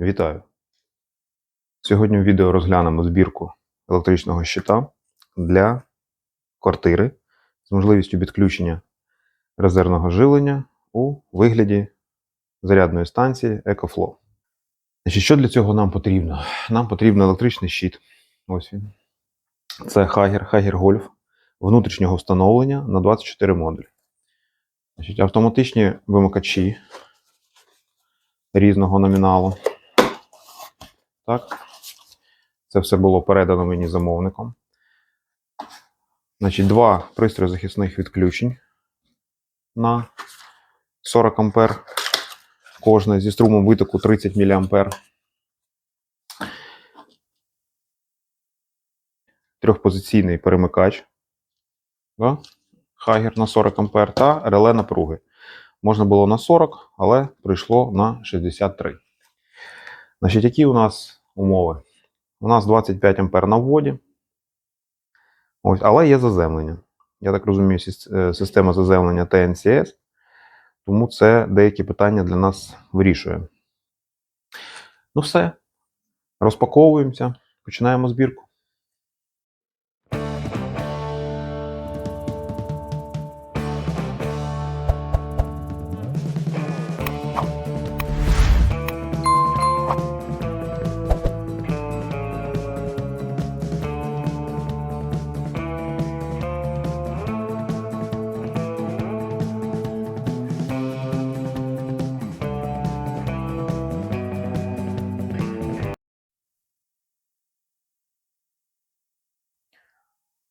Вітаю! Сьогодні в відео розглянемо збірку електричного щита для квартири з можливістю підключення резервного живлення у вигляді зарядної станції EcoFlow. Значить, що для цього нам потрібно? Нам потрібен електричний щит. Ось він. Це Hager, Hager Golf внутрішнього встановлення на 24 модулі. Значить, автоматичні вимикачі різного номіналу. Так. Це все було передано мені замовником. Значить, два пристрої захисних відключень на 40 А. Кожне зі струмом витоку 30 мА. Трьохпозиційний перемикач. Да? Хагер на 40 А та реле напруги. Можна було на 40, але прийшло на 63. Значить, які у нас умови? У нас 25 А на вводі. Ось, але є заземлення. Я так розумію, е, система заземлення TNCS, тому це деякі питання для нас вирішує. Ну все. Розпаковуємося, починаємо збірку.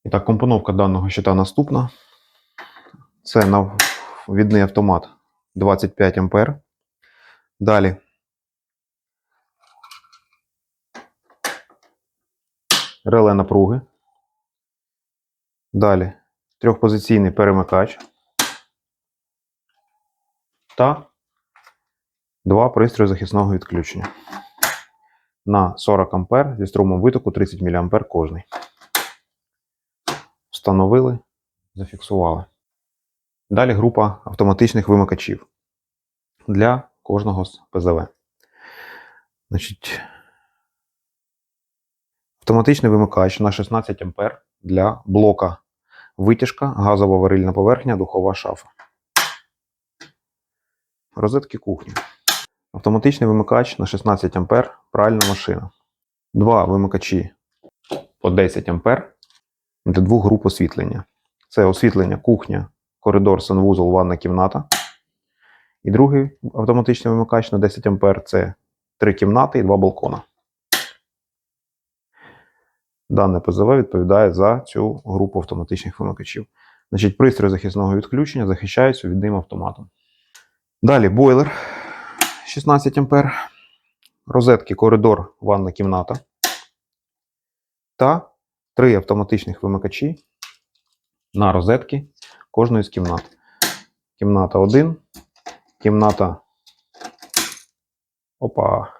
І так, компоновка даного щита наступна. Це навідний автомат 25 А. Далі. Реле напруги. Далі трьохпозиційний перемикач. Та два пристрої захисного відключення. На 40 А зі струмом витоку 30 мА кожний. Встановили, зафіксували. Далі група автоматичних вимикачів для кожного з ПЗВ. Значить, автоматичний вимикач на 16 А для блока витяжка, газова варильна поверхня, духова шафа. Розетки кухні. Автоматичний вимикач на 16 А пральна машина. Два вимикачі по 10 А для двох груп освітлення. Це освітлення кухня, коридор, санвузол, ванна кімната. І другий автоматичний вимикач на 10 А це три кімнати і два балкона. Дане ПЗВ відповідає за цю групу автоматичних вимикачів. Значить, пристрій захисного відключення захищається відним автоматом. Далі бойлер 16 А, розетки, коридор, ванна кімната та три автоматичних вимикачі на розетки кожної з кімнат. Кімната 1, кімната. Опа.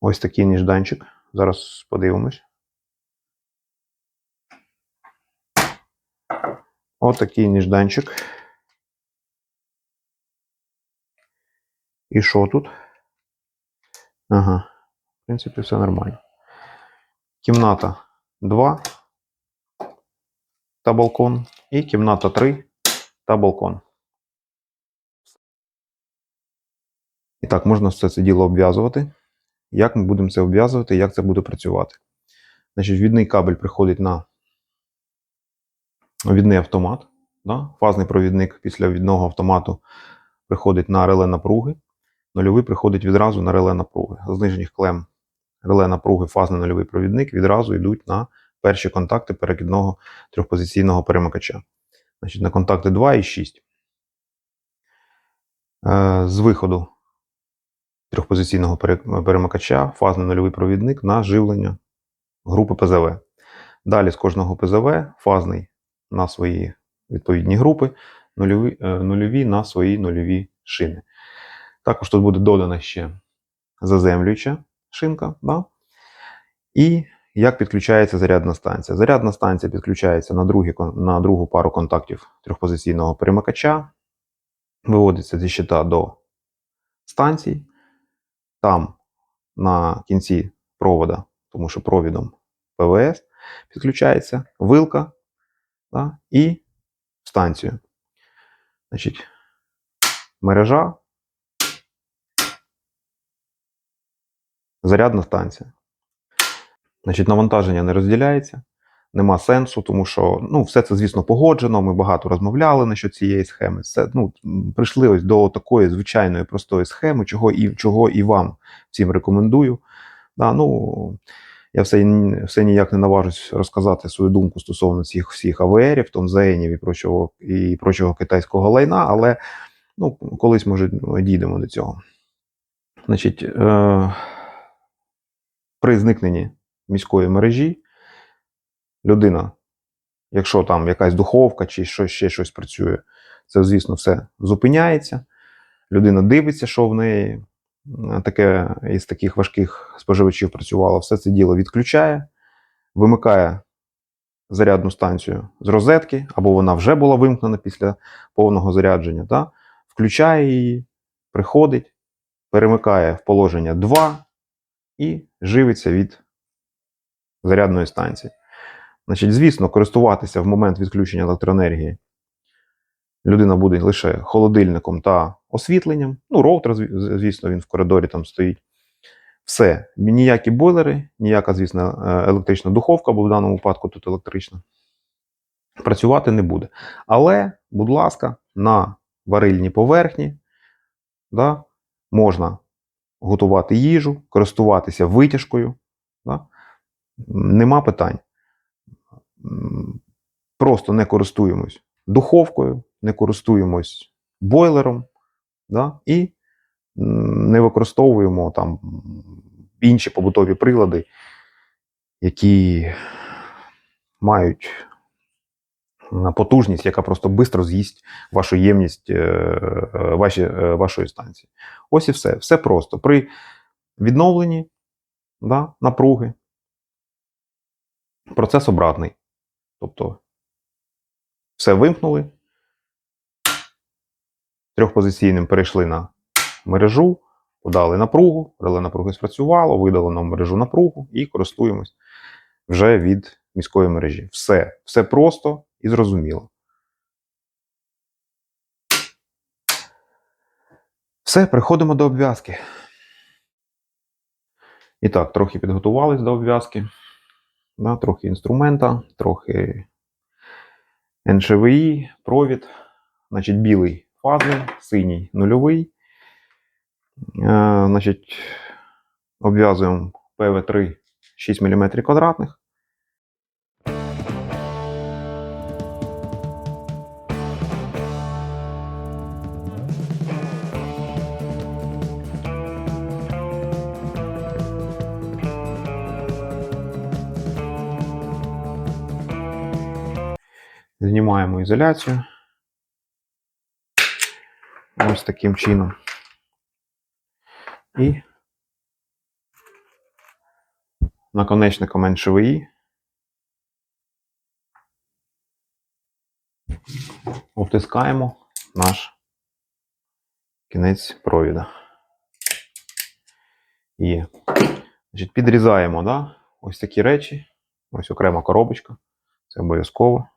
Ось такий ніжданчик. Зараз подивимось. Ось такий ніжданчик. І що тут? Ага. В принципі, все нормально. Кімната 2 та балкон. І кімната 3 та балкон. І так, можна все це діло обв'язувати. Як ми будемо це обв'язувати, як це буде працювати? Значить, відний кабель приходить на відний автомат. Да? Фазний провідник після відного автомату приходить на реле напруги. Нульовий приходить відразу на реле напруги. З нижніх клем реле напруги, фазний нульовий провідник відразу йдуть на перші контакти перекидного трьохпозиційного перемикача. Значить, на контакти 2 і 6. Е, З виходу трьохпозиційного перемикача фазний нульовий провідник на живлення групи ПЗВ. Далі з кожного ПЗВ фазний на свої відповідні групи, нульові, е, нульові на свої нульові шини. Також тут буде додана ще заземлююча шинка. Да? І як підключається зарядна станція? Зарядна станція підключається на, другі, на другу пару контактів трьохпозиційного перемикача, виводиться зі щита до станцій. Там на кінці провода, тому що провідом ПВС підключається вилка да, і станцію. Значить, мережа, зарядна станція. Значить, навантаження не розділяється, нема сенсу, тому що ну, все це, звісно, погоджено. Ми багато розмовляли на цієї схеми. Все, ну, прийшли ось до такої звичайної простої схеми, чого і, чого і вам всім рекомендую. Да, ну, я все, все ніяк не наважусь розказати свою думку стосовно цих всіх АВРів, тонзенів і прочого, і прочого китайського лайна, але ну, колись, може, дійдемо до цього. Значить, е, при зникненні міської мережі людина, якщо там якась духовка чи що, ще щось працює, це, звісно, все зупиняється. Людина дивиться, що в неї е, таке із таких важких споживачів працювало, все це діло відключає, вимикає зарядну станцію з розетки, або вона вже була вимкнена після повного зарядження, да? включає її, приходить, перемикає в положення 2 і живиться від зарядної станції. Значить, звісно, користуватися в момент відключення електроенергії людина буде лише холодильником та освітленням. Ну, роутер, звісно, він в коридорі там стоїть. Все, ніякі бойлери, ніяка, звісно, е, електрична духовка, бо в даному випадку тут електрична, працювати не буде. Але, будь ласка, на варильній поверхні да, можна готувати їжу, користуватися витяжкою. Да? Нема питань. Просто не користуємось духовкою, не користуємось бойлером да? і не використовуємо там інші побутові прилади, які мають потужність, яка просто швидко з'їсть вашу ємність е, е, ваші, е, вашої станції. Ось і все. Все просто. При відновленні да, напруги процес обратний. Тобто все вимкнули, трьохпозиційним перейшли на мережу, подали напругу, реле напруги спрацювало, видало на мережу напругу і користуємось вже від міської мережі. Все, все просто і зрозуміло. Все, переходимо до обв'язки. І так, трохи підготувались до обв'язки. Да, трохи інструмента, трохи НШВІ, провід. Значить, білий фазний, синій нульовий. Е, значить, обв'язуємо ПВ3 6 мм квадратних. Знімаємо ізоляцію. Ось таким чином. І наконечником НШВІ обтискаємо наш кінець провіда. Є. Значить, підрізаємо да? ось такі речі. Ось окрема коробочка. Це обов'язково.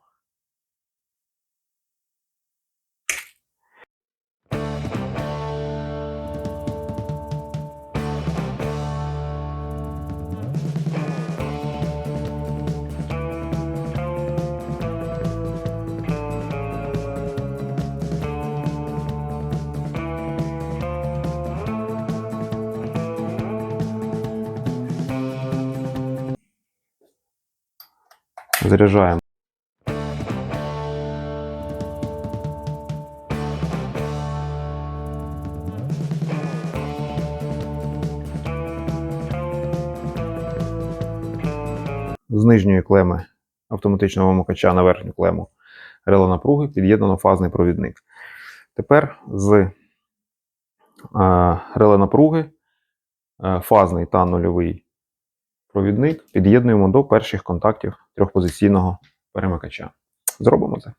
Заряджаємо. З нижньої клеми автоматичного вимикача на верхню клему реле напруги під'єднано фазний провідник. Тепер з е, реле напруги е, фазний та нульовий провідник під'єднуємо до перших контактів трьохпозиційного перемикача. Зробимо це.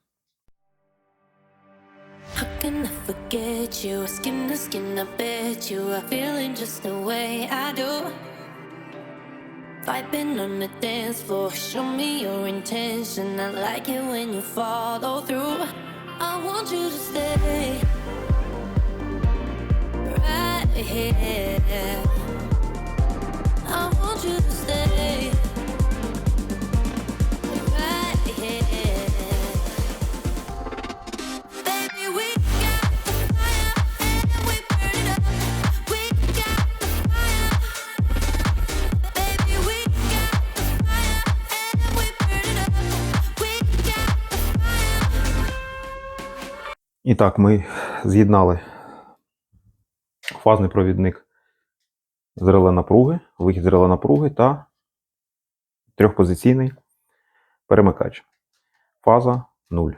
Vibing on the dance floor, show me your intention. I like it when you follow through. I want you to stay right here. I want you to так, ми з'єднали фазний провідник з реле напруги, вихід з реле напруги та трьохпозиційний перемикач. Фаза 0.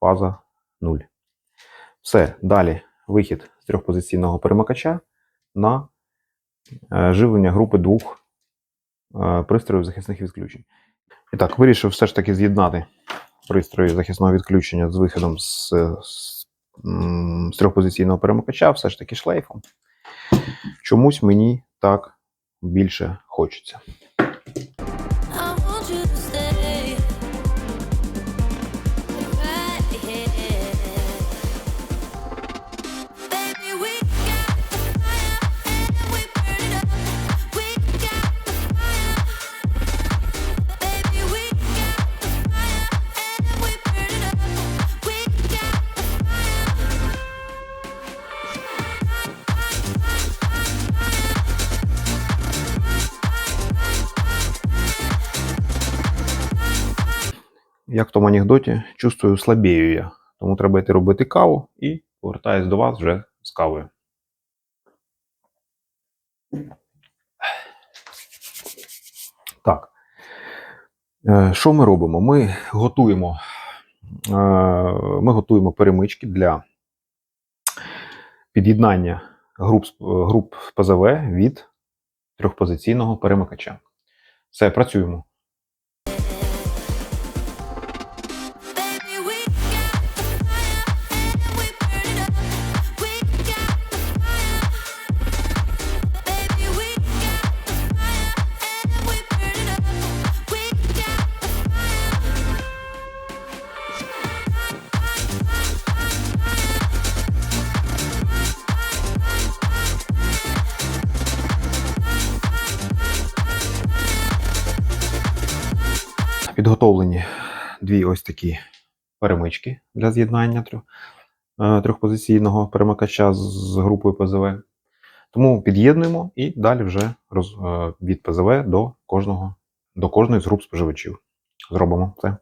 Фаза 0. Все. Далі вихід з трьохпозиційного перемикача на е, живлення групи двох е, пристроїв захисних відключень. І так, вирішив все ж таки з'єднати пристрої захисного відключення з виходом з, з, трьохпозиційного перемикача, все ж таки шлейфом. Чомусь мені так більше хочеться. Як в тому анекдоті, чувствую, слабію я. Тому треба йти робити каву і повертаюсь до вас вже з кавою. Так. Е, Що ми робимо? Ми готуємо, е, ми готуємо перемички для під'єднання груп, груп ПЗВ від трьохпозиційного перемикача. Все, працюємо. Підготовлені дві ось такі перемички для з'єднання трьох, е, трьохпозиційного перемикача з- групою ПЗВ. Тому під'єднуємо і далі вже е, від ПЗВ до кожного до кожної з груп споживачів. Зробимо це.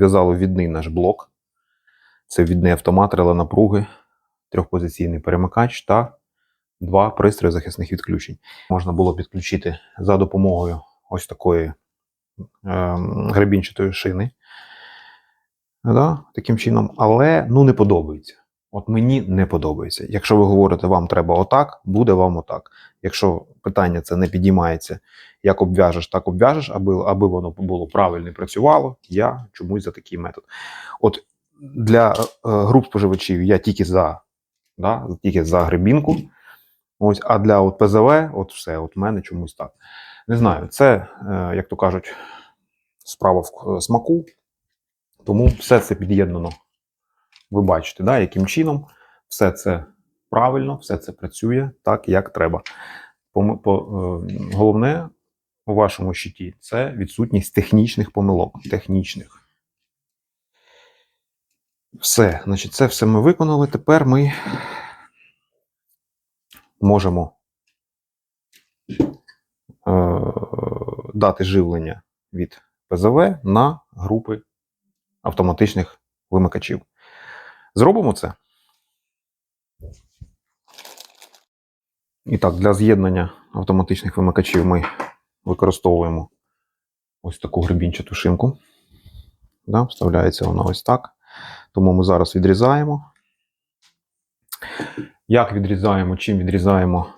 Ми обв'язали відний наш блок. Це відний автомат, реле напруги, трьохпозиційний перемикач та два пристрої захисних відключень. Можна було підключити за допомогою ось такої е, гребінчатої шини. Да, таким чином, але ну не подобається. От мені не подобається. Якщо ви говорите, вам треба отак, буде вам отак. Якщо питання це не підіймається, як обв'яжеш, так обв'яжеш, аби, аби воно було правильно і працювало, я чомусь за такий метод. От для е, груп споживачів я тільки за, да, тільки за гребінку. Ось, а для от ПЗВ, от все, от в мене чомусь так. Не знаю, це, е, як то кажуть, справа в е, смаку. Тому все це під'єднано. Ви бачите, да, яким чином все це правильно, все це працює так, як треба. Пом- по, е, головне у вашому щиті це відсутність технічних помилок. Технічних. Все, значить, це все ми виконали. Тепер ми можемо е, дати живлення від ПЗВ на групи автоматичних вимикачів. Зробимо це. І так, для з'єднання автоматичних вимикачів ми використовуємо ось таку гребінчату шинку. Да, вставляється вона ось так. Тому ми зараз відрізаємо. Як відрізаємо, чим відрізаємо,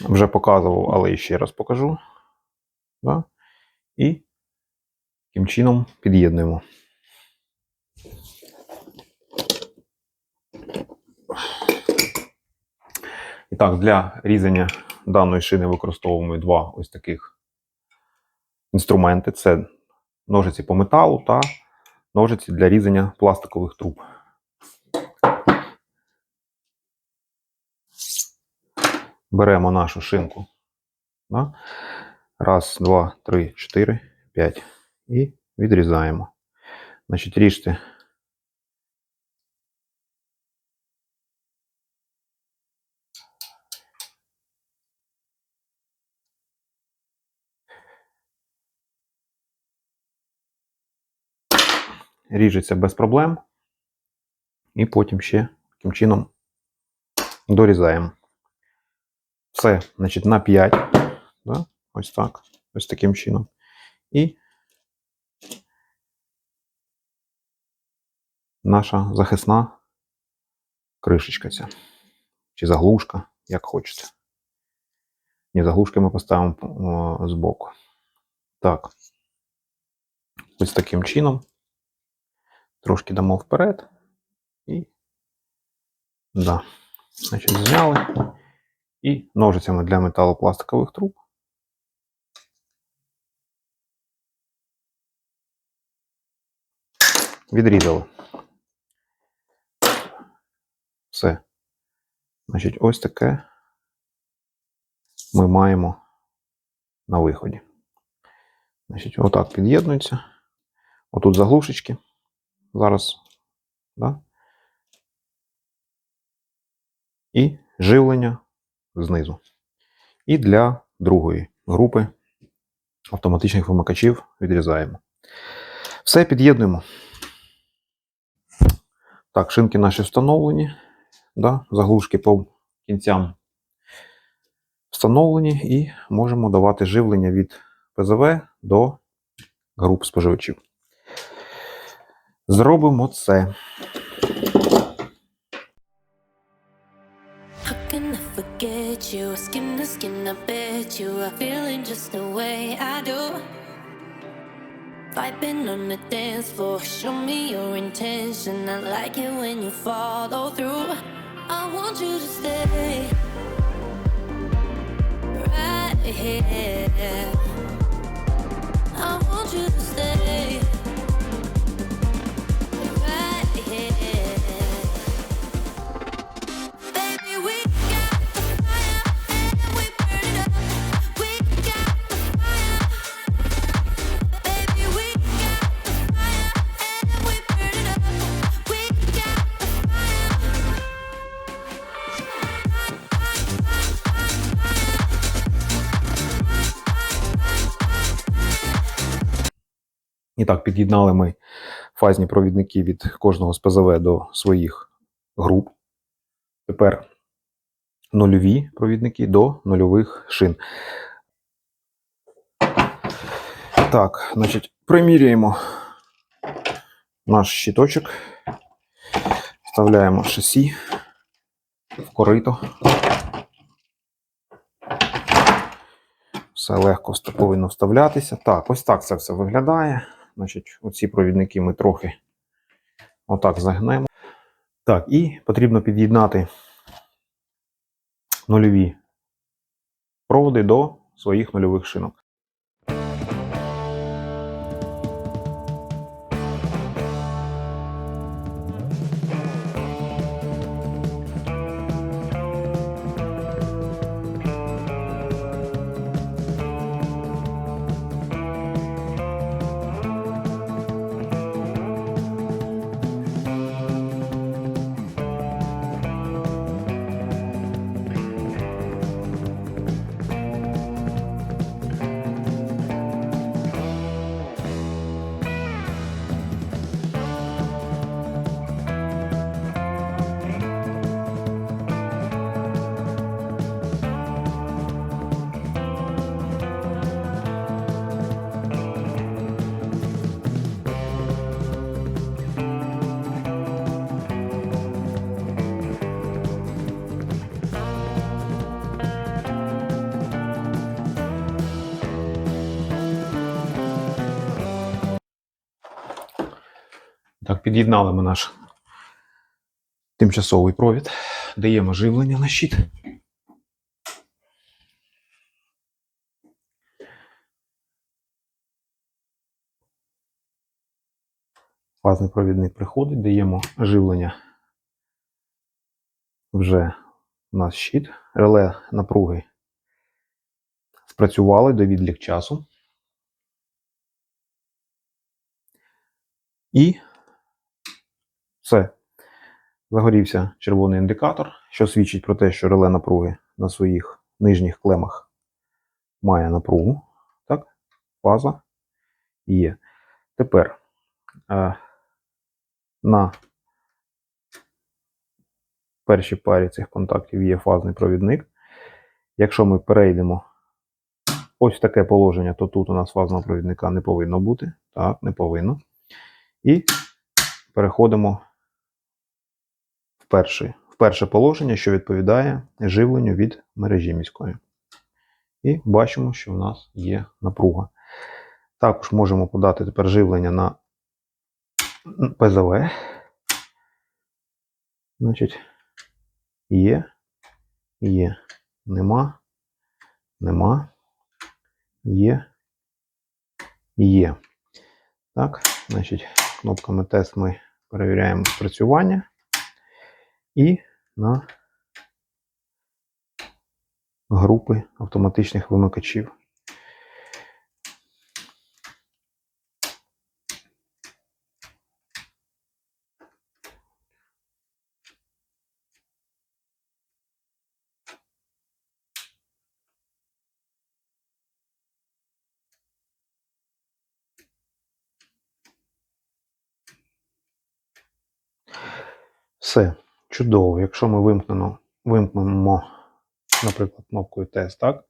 вже показував, але ще раз покажу. Да? І таким чином під'єднуємо. І так, для різання даної шини використовуємо два ось таких інструменти: це ножиці по металу та ножиці для різання пластикових труб. Беремо нашу шинку. Раз, два, три, чотири, п'ять. І відрізаємо. Значить, ріжте ріжеться без проблем. І потім ще таким чином дорізаємо. Все, значить, на 5. Да? Ось так. Ось таким чином. І наша захисна кришечка ця. Чи заглушка, як хочете. Ні, заглушки ми поставимо збоку. Так. Ось таким чином. Трошки дамо вперед. І. Да. Значить, зняли. І ножицями для металопластикових труб. Відрізали. Все. Значить, ось таке ми маємо на виході. Значить, отак під'єднується. Отут заглушечки. Зараз. Да? І живлення знизу. І для другої групи автоматичних вимикачів відрізаємо. Все під'єднуємо. Так, шинки наші встановлені. Да? Заглушки по кінцям встановлені і можемо давати живлення від ПЗВ до груп споживачів. Зробимо це. How can I forget you? Skin to skin, I bet you are feeling just the way I do. Vibing on the dance floor, show me your intention. I like it when you follow through. I want you to stay right here. I want you to так, під'єднали ми фазні провідники від кожного з ПЗВ до своїх груп. Тепер нульові провідники до нульових шин. Так, значить, приміряємо наш щиточок. Вставляємо шасі в корито. Все легко повинно вставлятися. Так, ось так це все виглядає. Значить, оці провідники ми трохи отак загнемо. Так, і потрібно під'єднати нульові проводи до своїх нульових шинок. Під'єднали ми наш тимчасовий провід. Даємо живлення на щит. Фазний провідник приходить, даємо живлення вже у нас щит. Реле напруги спрацювали до відлік часу. І все. Загорівся червоний індикатор, що свідчить про те, що реле напруги на своїх нижніх клемах має напругу. Так, фаза є. Тепер е, на першій парі цих контактів є фазний провідник. Якщо ми перейдемо ось в таке положення, то тут у нас фазного провідника не повинно бути. Так, не повинно. І переходимо в перше, в перше положення, що відповідає живленню від мережі міської. І бачимо, що в нас є напруга. Також можемо подати тепер живлення на ПЗВ. Значить, є, є, нема, нема, є, є. Так, значить, кнопками тест ми перевіряємо спрацювання і на групи автоматичних вимикачів. Все, чудово. Якщо ми вимкнемо, вимкнемо, наприклад, кнопкою тест, так,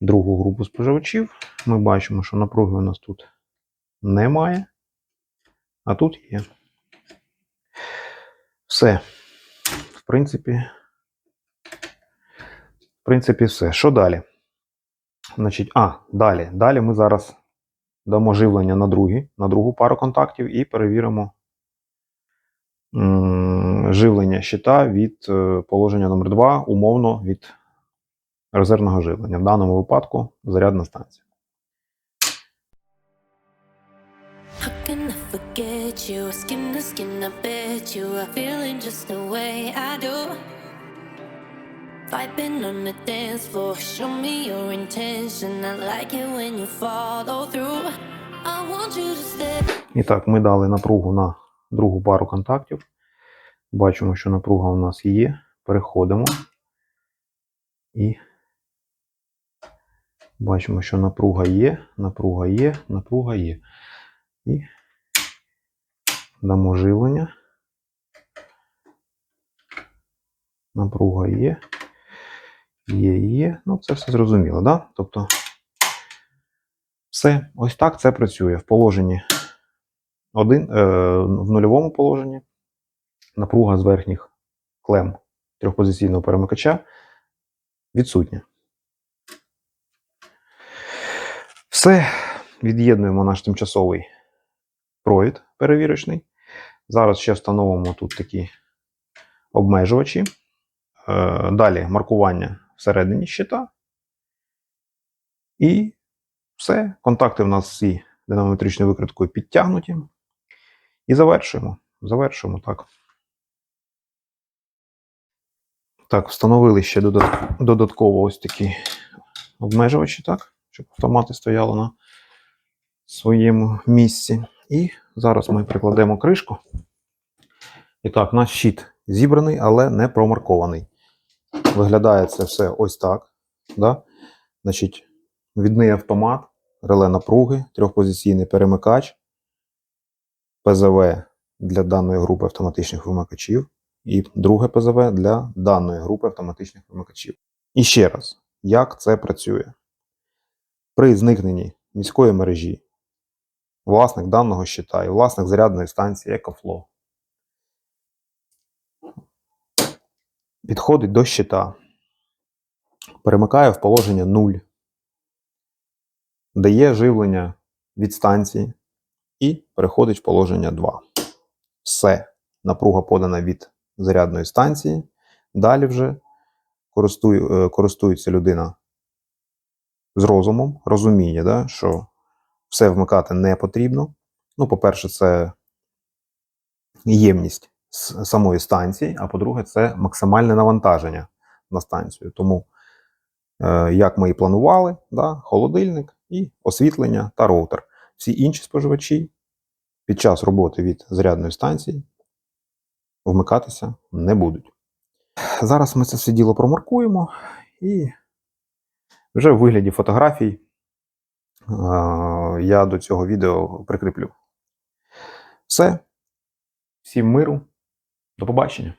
другу групу споживачів, ми бачимо, що напруги у нас тут немає, а тут є. Все. В принципі, в принципі, все. Що далі? Значить, а, далі. Далі ми зараз дамо живлення на, другі, на другу пару контактів і перевіримо живлення щита від е, положення номер 2 умовно від резервного живлення. В даному випадку зарядна станція. Vibing on the dance floor, show me your intention. I like it when you follow through. I want you to stay. І так, ми дали напругу на другу пару контактів. Бачимо, що напруга у нас є. Переходимо. І бачимо, що напруга є, напруга є, напруга є. І дамо живлення. Напруга є. Є, є. Ну, це все зрозуміло, да? Тобто, все, ось так це працює в положенні один, е, в нульовому положенні напруга з верхніх клем трьохпозиційного перемикача відсутня. Все, від'єднуємо наш тимчасовий провід перевірочний. Зараз ще встановимо тут такі обмежувачі. Е, Далі маркування всередині щита. І все. Контакти в нас всі динамометричною викриткою підтягнуті. І завершуємо. Завершуємо так. Так, встановили ще додатково ось такі обмежувачі, так, щоб автомати стояли на своєму місці. І зараз ми прикладемо кришку. І так, наш щит зібраний, але не промаркований. Виглядає це все ось так. Да? Значить, відний автомат, реле напруги, трьохпозиційний перемикач, ПЗВ для даної групи автоматичних вимикачів і друге ПЗВ для даної групи автоматичних вимикачів. І ще раз, як це працює? При зникненні міської мережі власник даного щита і власник зарядної станції EcoFlow підходить до щита, перемикає в положення 0, дає живлення від станції і переходить в положення 2. Все. Напруга подана від зарядної станції. Далі вже користує, е, користується людина з розумом, розуміє, да, що все вмикати не потрібно. Ну, по-перше, це ємність самої станції, а по-друге, це максимальне навантаження на станцію. Тому, е, як ми і планували, да, холодильник і освітлення та роутер. Всі інші споживачі під час роботи від зарядної станції вмикатися не будуть. Зараз ми це все діло промаркуємо і вже в вигляді фотографій я до цього відео прикріплю. Все. Всім миру. До побачення.